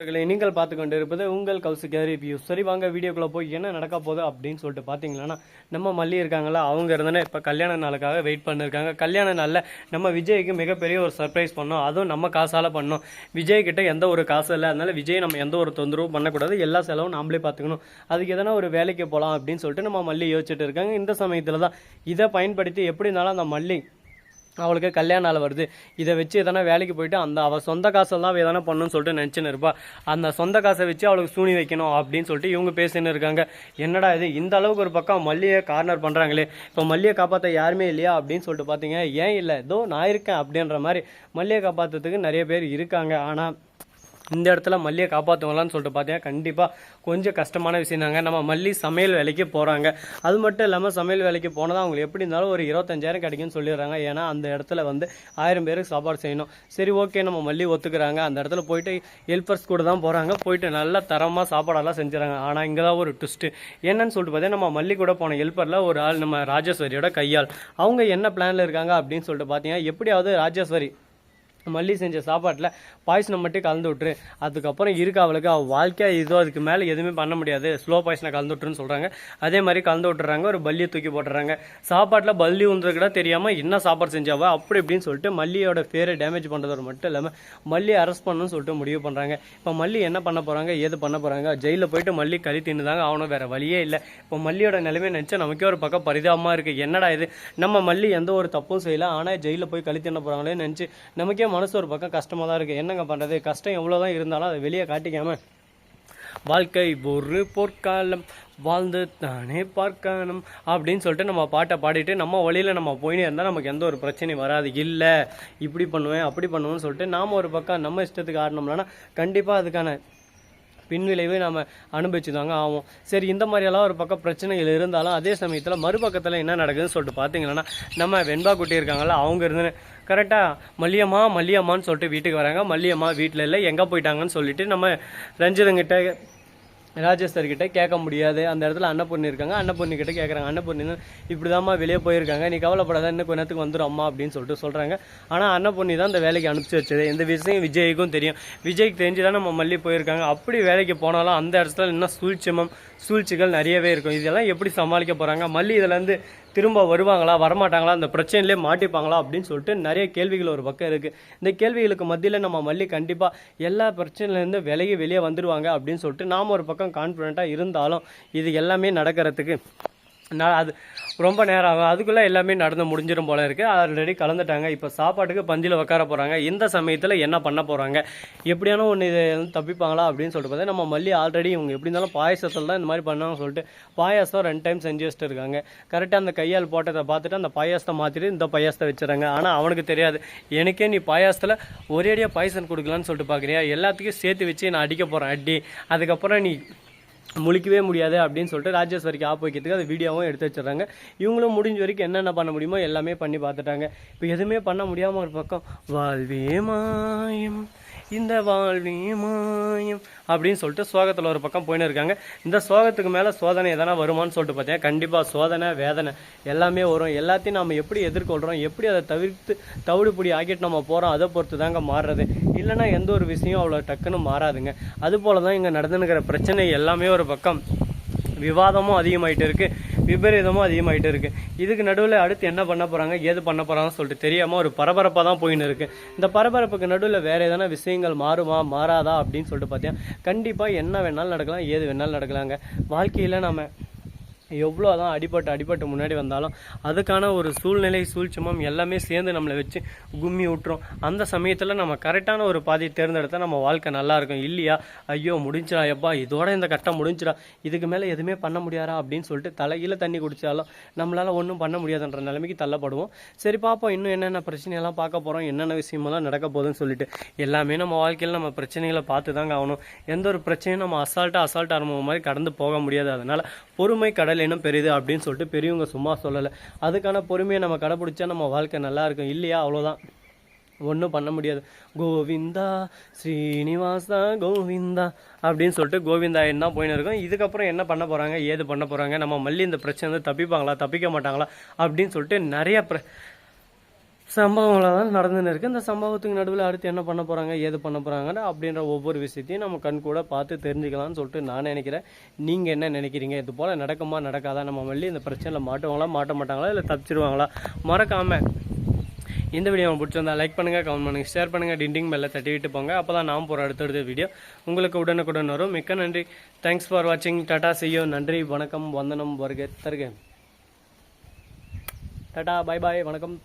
நண்பர்களே, நீங்கள் பார்த்து கொண்டு இருப்பது உங்கள் கேரி ரிவ்யூ சரி வாங்க வீடியோக்குள்ளே போய் என்ன நடக்க போகுது அப்படின்னு சொல்லிட்டு பார்த்தீங்கன்னா நம்ம மல்லி இருக்காங்களா அவங்க இருந்தனே இப்போ கல்யாண நாளுக்காக வெயிட் பண்ணியிருக்காங்க கல்யாண நாளில் நம்ம விஜய்க்கு மிகப்பெரிய ஒரு சர்ப்ரைஸ் பண்ணோம். அதுவும் நம்ம காசால் பண்ணோம். விஜய் கிட்ட எந்த ஒரு காசு இல்லை. அதனால விஜய் நம்ம எந்த ஒரு தொந்தரவும் பண்ணக்கூடாது. எல்லா செலவும் நாமளே பார்த்துக்கணும் அதுக்கு எதனா ஒரு வேலைக்கு போகலாம் அப்படின்னு சொல்லிட்டு நம்ம மல்லி யோசிச்சுட்டு இருக்காங்க. இந்த சமயத்தில் தான் இதை பயன்படுத்தி எப்படி இருந்தாலும் அந்த மல்லி அவளுக்கு கல்யாண நாள் வருது. இதை வச்சு எதனா வேலைக்கு போயிட்டு அந்த அவள் சொந்த காசில் தான் எதனா பண்ணணும்னு சொல்லிட்டு நினச்சின்னு இருப்பா. அந்த சொந்த காசை வச்சு அவளுக்கு சூனி வைக்கணும் அப்படின்னு சொல்லிட்டு இவங்க பேசின்னு இருக்காங்க. என்னடா இது? இந்த அளவுக்கு ஒரு பக்கம் மல்லியை கார்னர் பண்ணுறாங்களே இப்போ மல்லியை காப்பாற்ற யாருமே இல்லையா அப்படின்னு சொல்லிட்டு பார்த்தீங்க ஏன் இல்லை? இதோ நான் இருக்கேன் அப்படின்ற மாதிரி மல்லியை காப்பாற்றுறதுக்கு நிறைய பேர் இருக்காங்க. ஆனால் இந்த இடத்துல மல்லியை காப்பாற்றுவாங்களான்னு சொல்லிட்டு பார்த்தீங்கன்னா கண்டிப்பாக கொஞ்சம் கஷ்டமான விஷயம் தாங்க. நம்ம மல்லி சமையல் வேலைக்கு போகிறாங்க அது மட்டும் இல்லாமல் சமையல் வேலைக்கு போனதான் அவங்களுக்கு எப்படி இருந்தாலும் ஒரு இருபத்தஞ்சாயிரம் கிடைக்கும்னு சொல்லிடுறாங்க. ஏன்னா அந்த இடத்துல வந்து ஆயிரம் பேருக்கு சாப்பாடு செய்யணும். சரி ஓகே நம்ம மல்லி ஒத்துக்கிறாங்க. அந்த இடத்துல போயிட்டு ஹெல்ப்பர்ஸ் கூட தான் போகிறாங்க போயிட்டு நல்ல தரமாக சாப்பாடெல்லாம் செஞ்சுறாங்க. ஆனால் இங்கே தான் ஒரு ட்விஸ்ட்டு என்னன்னு சொல்லிட்டு பார்த்தீங்கன்னா நம்ம மல்லி கூட போன ஹெல்ப்பரில் ஒரு ஆள் நம்ம ராஜேஸ்வரியோட கையால் அவங்க என்ன பிளானில் இருக்காங்க அப்படின்னு சொல்லிட்டு பார்த்தீங்கன்னா எப்படியாவது ராஜேஸ்வரி மல்லி செஞ்ச சாப்பாட்டில் பாய்சனை மட்டும் கலந்து விட்டுரு. அதுக்கப்புறம் இருக்க அவளுக்கு. அவள் வாழ்க்கையாக இதோ அதுக்கு மேலே எதுவுமே பண்ண முடியாது. ஸ்லோ பாய்சனை கலந்து விட்டுருன்னு சொல்கிறாங்க அதே மாதிரி கலந்து விட்டுறாங்க. ஒரு பல்லியை தூக்கி போட்டுறாங்க. சாப்பாட்டில் பல்லி உந்து கூட தெரியாமல் என்ன சாப்பாடு செஞ்சாவோ? அப்படி இப்படின்னு சொல்லிட்டு மல்லியோட பேரை டேமேஜ் பண்ணுறதோட மட்டும் இல்லாமல் மல்லி அரெஸ்ட் பண்ணணும்னு சொல்லிட்டு முடிவு பண்ணுறாங்க இப்போ மல்லி என்ன பண்ண போகிறாங்க ஏது பண்ண போகிறாங்க ஜெயிலில் போயிட்டு மல்லி கறி தின்னுதாங்க அவனும் வேறு வழியே இல்லை. இப்போ மல்லியோட நிலைமை நினச்சா நமக்கே ஒரு பக்கம் பரிதாபமாக இருக்குது என்னடா இது? நம்ம மல்லி எந்த ஒரு தப்பும் செய்யலை. ஆனால் ஜெயிலில் போய் கழி தின்ன போகிறாங்களே நினச்சி நமக்கே மனசு ஒரு பக்கம் கஷ்டமாக தான் இருக்குது என்னங்க பண்ணுறது கஷ்டம் எவ்வளோ தான் இருந்தாலும் அதை வெளியே காட்டிக்காமல் வாழ்க்கை ஒரு பொற்காலம். வாழ்ந்து தானே பார்க்கணும் அப்படின்னு சொல்லிட்டு நம்ம பாட்டை பாடிட்டு நம்ம வழியில் நம்ம போயினே இருந்தால் நமக்கு எந்த ஒரு பிரச்சனையும் வராது. இல்லை இப்படி பண்ணுவேன் அப்படி பண்ணுவேன்னு சொல்லிட்டு நாம் ஒரு பக்கம் நம்ம இஷ்டத்துக்கு ஆடினோம்னா கண்டிப்பாக அதுக்கான பின்விளைவு நம்ம அனுபவிச்சு தாங்க ஆகும் சரி இந்த மாதிரியெல்லாம் ஒரு பக்கம் பிரச்சனைகள் இருந்தாலும் அதே சமயத்தில் மறுபக்கத்தில் என்ன நடக்குதுன்னு சொல்லிட்டு பார்த்தீங்கன்னா நம்ம வெண்பா குட்டி இருக்காங்களா அவங்க இருந்து கரெக்டாக மல்லியம்மா மல்லியம்மான்னு சொல்லிட்டு வீட்டுக்கு வராங்க. மல்லியம்மா வீட்டில் இல்லை எங்கே போயிட்டாங்கன்னு சொல்லிட்டு நம்ம ரஞ்சிதங்கிட்ட ராஜேஸ்வர் கிட்ட கேட்க முடியாது. அந்த இடத்துல அன்னபூர்ணி இருக்காங்க. அன்னபூர்ணி கிட்ட கேட்குறாங்க அன்னபூர்ணி இப்படிதாம்மா வெளியே போயிருக்காங்க. நீ கவலைப்படாத இன்னும் கொஞ்ச நேரத்துக்கு வந்துடும் அம்மா அப்படின்னு சொல்லிட்டு சொல்கிறாங்க ஆனால் அன்னபூர்ணி தான் அந்த வேலைக்கு அனுப்பிச்சு வச்சது. இந்த விஷயம் விஜய்க்கும் தெரியும். விஜய்க்கு தெரிஞ்சு தான் நம்ம மல்லி போயிருக்காங்க. அப்படி வேலைக்கு போனாலும் அந்த இடத்துல இன்னும் சூழ்ச்சிமம் சூழ்ச்சிகள் நிறையவே இருக்கும். இதெல்லாம் எப்படி சமாளிக்க போகிறாங்க மல்லி இதுலேருந்து திரும்ப வருவாங்களா? வரமாட்டாங்களா? அந்த பிரச்சனையிலே மாட்டிப்பாங்களா? அப்படின்னு சொல்லிட்டு நிறைய கேள்விகள் ஒரு பக்கம் இருக்குது இந்த கேள்விகளுக்கு மத்தியில் நம்ம மல்லி கண்டிப்பாக எல்லா பிரச்சனையிலேருந்து விலகி வெளியே வந்துடுவாங்க அப்படின்னு சொல்லிட்டு நாம் ஒரு பக்கம் கான்ஃபிடென்ட்டாக இருந்தாலும் இது எல்லாமே நடக்கிறதுக்கு நான் அது ரொம்ப நேரம் ஆகும். அதுக்குள்ளே எல்லாமே நடந்து முடிஞ்சிடும் போல இருக்குது ஆல்ரெடி கலந்துட்டாங்க. இப்போ சாப்பாட்டுக்கு பந்தியில் உட்கார போகிறாங்க இந்த சமயத்தில் என்ன பண்ண போகிறாங்க எப்படியான ஒன்று இதை தப்பிப்பாங்களா அப்படின்னு சொல்லிட்டு பார்த்தா நம்ம மல்லி ஆல்ரெடி இவங்க எப்படி இருந்தாலும் பாயசத்தில் தான் இந்த மாதிரி பண்ணாங்கன்னு சொல்லிட்டு பாயாசம் ரெண்டு டைம் செஞ்சு வச்சுட்டு இருக்காங்க. கரெக்டாக அந்த கையால் போட்டதை பார்த்துட்டு அந்த பாயாசத்தை மாற்றிட்டு இந்த பாயாசத்தை வச்சுறாங்க. ஆனால் அவனுக்கு தெரியாது. எனக்கே நீ பாயாசத்தில் ஒரேடியாக பாயசம் கொடுக்கலான்னு சொல்லிட்டு பார்க்குறியா எல்லாத்துக்கும் சேர்த்து வச்சு நான் அடிக்க போகிறேன் அடி. அதுக்கப்புறம் நீ முழிக்கவே முடியாது அப்படின்னு சொல்லிட்டு ராஜேஸ்வரிக்கு ஆப் வைக்கிறதுக்கு அந்த வீடியோவும் எடுத்து வச்சிடுறாங்க. இவங்களும் முடிஞ்ச வரைக்கும் என்னென்ன பண்ண முடியுமோ எல்லாமே பண்ணி பார்த்துட்டாங்க. இப்போ எதுவுமே பண்ண முடியாமல் ஒரு பக்கம் வாழ்வே மாயம் இந்த வாழ்வே மாயம் அப்படின்னு சொல்லிட்டு சோகத்தில் ஒரு பக்கம் போயின்னு இருக்காங்க. இந்த சோகத்துக்கு மேலே சோதனை எதனா வருமான்னு சொல்லிட்டு பார்த்தீங்கன்னா கண்டிப்பாக சோதனை வேதனை எல்லாமே வரும். எல்லாத்தையும் நம்ம எப்படி எதிர்கொள்கிறோம் எப்படி அதை தவிர்த்து தவிடுபடி ஆக்கிட்டு நம்ம போகிறோம் அதை பொறுத்து தாங்க மாறுறது. இல்லைன்னா எந்த ஒரு விஷயம் அவ்வளோ டக்குன்னு மாறாதுங்க. அதுபோல தான் இங்கே நடந்துனுக்கிற பிரச்சனை எல்லாமே ஒரு பக்கம் விவாதமும் அதிகமாகிட்டு இருக்கு விபரீதமும் அதிகமாகிட்டு இருக்கு. இதுக்கு நடுவில் அடுத்து என்ன பண்ண போகிறாங்க ஏது பண்ண போகிறாங்கன்னு சொல்லிட்டு தெரியாமல் ஒரு பரபரப்பாக தான் போயின்னு இருக்குது இந்த பரபரப்புக்கு நடுவில் வேறு எதனா விஷயங்கள் மாறுமா மாறாதா அப்படின்னு சொல்லிட்டு பார்த்தீங்கன்னா கண்டிப்பாக என்ன வேணாலும் நடக்கலாம் ஏது வேணாலும் நடக்கலாங்க. வாழ்க்கையில் நம்ம எவ்வளோ தான் அடிபட்டு அடிபட்டு முன்னாடி வந்தாலும் அதுக்கான ஒரு சூழ்நிலை சூழ்ச்சிமம் எல்லாமே சேர்ந்து நம்மளை வச்சு கும்மி விட்டுரும். அந்த சமயத்தில் நம்ம கரெக்டான ஒரு பாதையை தேர்ந்தெடுத்தால் நம்ம வாழ்க்கை நல்லாயிருக்கும் இல்லையா? ஐயோ முடிஞ்சிடா எப்பா இதோட இந்த கட்டம் முடிஞ்சிடா. இதுக்கு மேலே எதுவுமே பண்ண முடியாதா? அப்படின்னு சொல்லிட்டு தலையில் தண்ணி குடித்தாலும் நம்மளால் ஒன்றும் பண்ண முடியாதுன்ற நிலைமைக்கு தள்ளப்படுவோம். சரி பார்ப்போம் இன்னும் என்னென்ன பிரச்சனையெல்லாம் பார்க்க போகிறோம் என்னென்ன விஷயமெல்லாம் நடக்க போகுதுன்னு சொல்லிட்டு எல்லாமே நம்ம வாழ்க்கையில் நம்ம பிரச்சனைகளை பார்த்து தாங்க ஆகணும். எந்த ஒரு பிரச்சனையும் நம்ம அசால்ட்டாக அசால்ட்டாக அனுபவம் மாதிரி கடந்து போக முடியாது. அதனால் பொறுமை கடல் இன்னும் பெரியது அப்படின்னு சொல்லிட்டு பெரியவங்க சும்மா சொல்லலை. அதுக்கான பொறுமையை நம்ம கடைப்பிடிச்சா நம்ம வாழ்க்கை நல்லாயிருக்கும் இல்லையா? அவ்வளோதான் ஒன்றும் பண்ண முடியாது. கோவிந்தா ஸ்ரீனிவாசா கோவிந்தா அப்படின்னு சொல்லிட்டு கோவிந்தா என்ன போயின்னு இருக்கும். இதுக்கப்புறம் என்ன பண்ண போகிறாங்க ஏது பண்ண போகிறாங்க நம்ம மல்லி இந்த பிரச்சனை தப்பிப்பாங்களா? தப்பிக்க மாட்டாங்களா? அப்படின்னு சொல்லிட்டு நிறைய சம்பவங்களாக தான் நடந்துன்னு இருக்கு. இந்த சம்பவத்துக்கு நடுவில் அடுத்து என்ன பண்ண போகிறாங்க ஏது பண்ண போறாங்க அப்படின்ற ஒவ்வொரு விஷயத்தையும் நம்ம கண் கூட பார்த்து தெரிஞ்சுக்கலாம்னு சொல்லிட்டு நான் நினைக்கிறேன். நீங்கள் என்ன நினைக்கிறீங்க? இது போல் நடக்குமா நடக்காதா? நம்ம மல்லி இந்த பிரச்சனையில் மாட்டுவாங்களா மாட்ட மாட்டாங்களா இல்லை தப்பிச்சிருவாங்களா? மறக்காமல் இந்த வீடியோ பிடிச்சிருந்தா லைக் பண்ணுங்கள் கமெண்ட் பண்ணுங்க ஷேர் பண்ணுங்க டிண்டிங் பெல்ல தட்டி விட்டு போங்க. அப்பதான் நான் போகிற அடுத்தடுத்த வீடியோ உங்களுக்கு உடனுக்குடன் வரும். மிக்க நன்றி. தேங்க்ஸ் ஃபார் வாட்சிங் டாடா செய்யோ நன்றி வணக்கம் வந்தனம் வருக தருக. டாடா பை பாய் வணக்கம்.